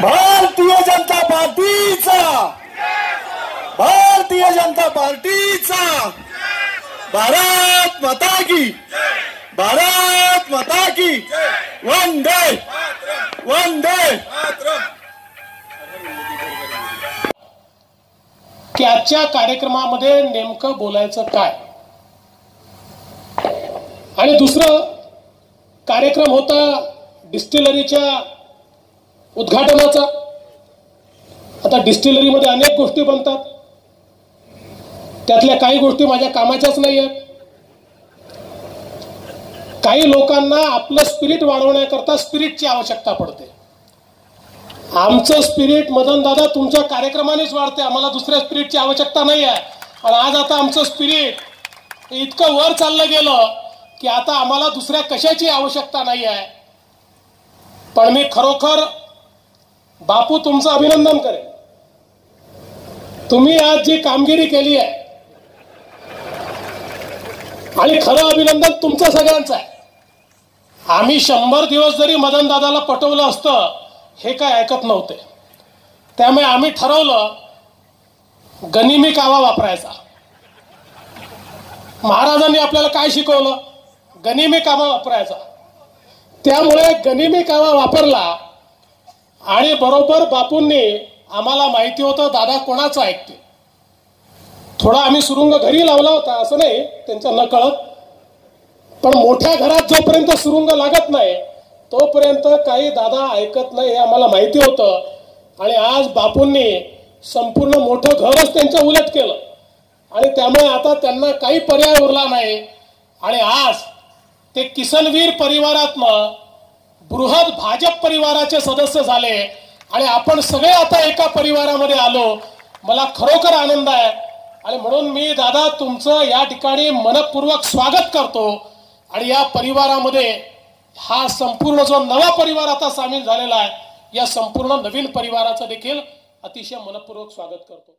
भारतीय जनता पार्टीचा. भारतीय जनता पार्टीचा. जनता भारत माता की. की वंदे वंदे की आजच्या कार्यक्रमामध्ये नेमकं बोलायचं काय? आणि दुसरं कार्यक्रम होता डिस्टिलरीच्या उद्घाटनाचा. आता डिस्टिलरीमध्ये अनेक गोष्टी बनतात. त्यातल्या काही गोष्टी माझ्या कामाच्याच नाही आहेत काही लोकांना आपलं स्पिरिट वाढवण्याकरता स्पिरिटची आवश्यकता पडते. आमचं स्पिरिट मदन दादा तुमच्या कार्यक्रमानेच वाढते. आम्हाला दुसऱ्या स्पिरिटची आवश्यकता नाही आहे. आणि आज आता आमचं स्पिरिट इतकं वर चाललं गेलं की आता आम्हाला दुसऱ्या कशाची आवश्यकता नाही आहे. पण मी खरोखर बापू तुमचं अभिनंदन करेन. तुम्ही आज जी कामगिरी केली आहे आणि खरं अभिनंदन तुमचं सगळ्यांचं आहे. आम्ही शंभर दिवस जरी मदन दादाला पटवलं असतं हे काय ऐकत नव्हते. त्यामुळे आम्ही ठरवलं गनिमी कावा वापरायचा. महाराजांनी आपल्याला काय शिकवलं? गनिमी कावा वापरायचा. त्यामुळे गनिमी कावा वापरला आणि बरोबर बापूंनी आम्हाला माहिती होतं दादा कोणाचं ऐकते थोडा आम्ही सुरुंग घरी लावला होता असं नाही त्यांचं न कळत पण मोठ्या घरात जोपर्यंत सुरुंग लागत नाही तोपर्यंत काही दादा ऐकत नाही हे आम्हाला माहिती होतं. आणि आज बापूंनी संपूर्ण मोठं घरच त्यांच्या उलट केलं. आणि त्यामुळे आता त्यांना काही पर्याय उरला नाही. आणि आज ते किसनवीर परिवारातनं बृहद भाजप परिवाराचे सदस्य झाले. आणि आपण सगळे आता एका परिवारामध्ये आलो. मला खरोखर आनंद आहे. आणि म्हणून मी दादा तुमचं या ठिकाणी मनपूर्वक स्वागत करतो. आणि या परिवारामध्ये हा संपूर्ण जो नवा परिवार आता सामील झालेला आहे या संपूर्ण नवीन परिवाराचं देखील अतिशय मनपूर्वक स्वागत करतो.